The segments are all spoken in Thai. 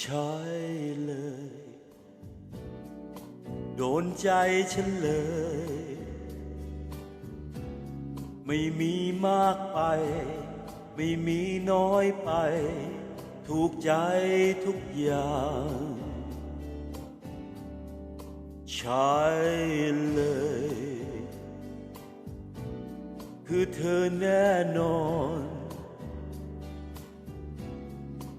ใช่เลย โดนใจฉันเลย ไม่มีมากไป ไม่มีน้อยไป ถูกใจทุกอย่าง ใช่เลย คือเธอแน่นอน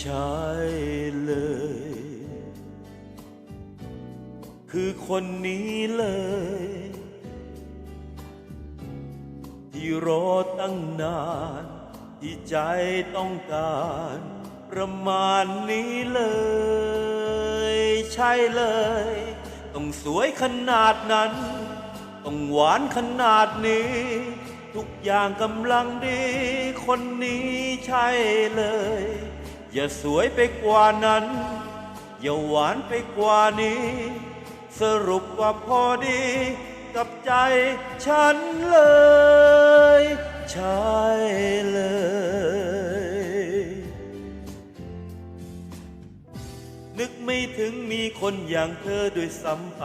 ใช่เลย คือคนนี้เลย ที่รอตั้งนาน ที่ใจต้องการ ประมาณนี้เลย ใช่เลย ต้องสวยขนาดนั้น ต้องหวานขนาดนี้ทุกอย่างกำลังดี คนนี้ใช่เลย อย่าสวยไปกว่านั้น อย่าหวานไปกว่านี้ สรุปว่าพอดีกับใจฉันเลย ใช่เลย นึกไม่ถึงมีคนอย่างเธอด้วยซ้ำไป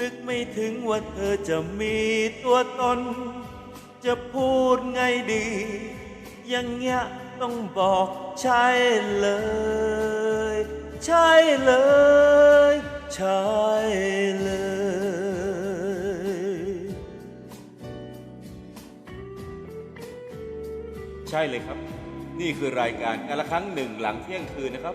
นึกไม่ถึงว่าเธอจะมีตัวตน จะพูดไงดี อย่างเงี้ย ต้องบอกใช่เลย ใช่เลย ใช่เลย ใช่เลยครับ นี่คือรายการการละครั้งหนึ่งหลังเที่ยงคืนนะครับ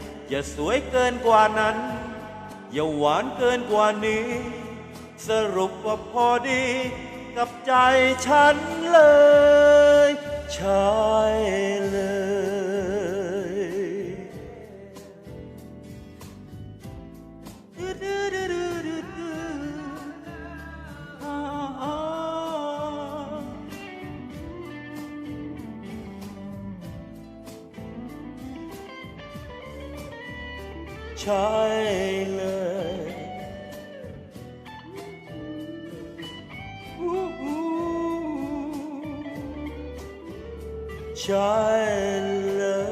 อย่าสวยเกินกว่านั้น อย่าหวานเกินกว่านี้ สรุปว่าพอดี กับใจฉันเลย ใช่เลย ใช่เลยอู้หูใช่เลย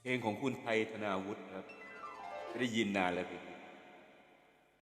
เพลงของคุณไทยธนาวุฒิครับไม่ได้ยินนานแล้วเพลงนี้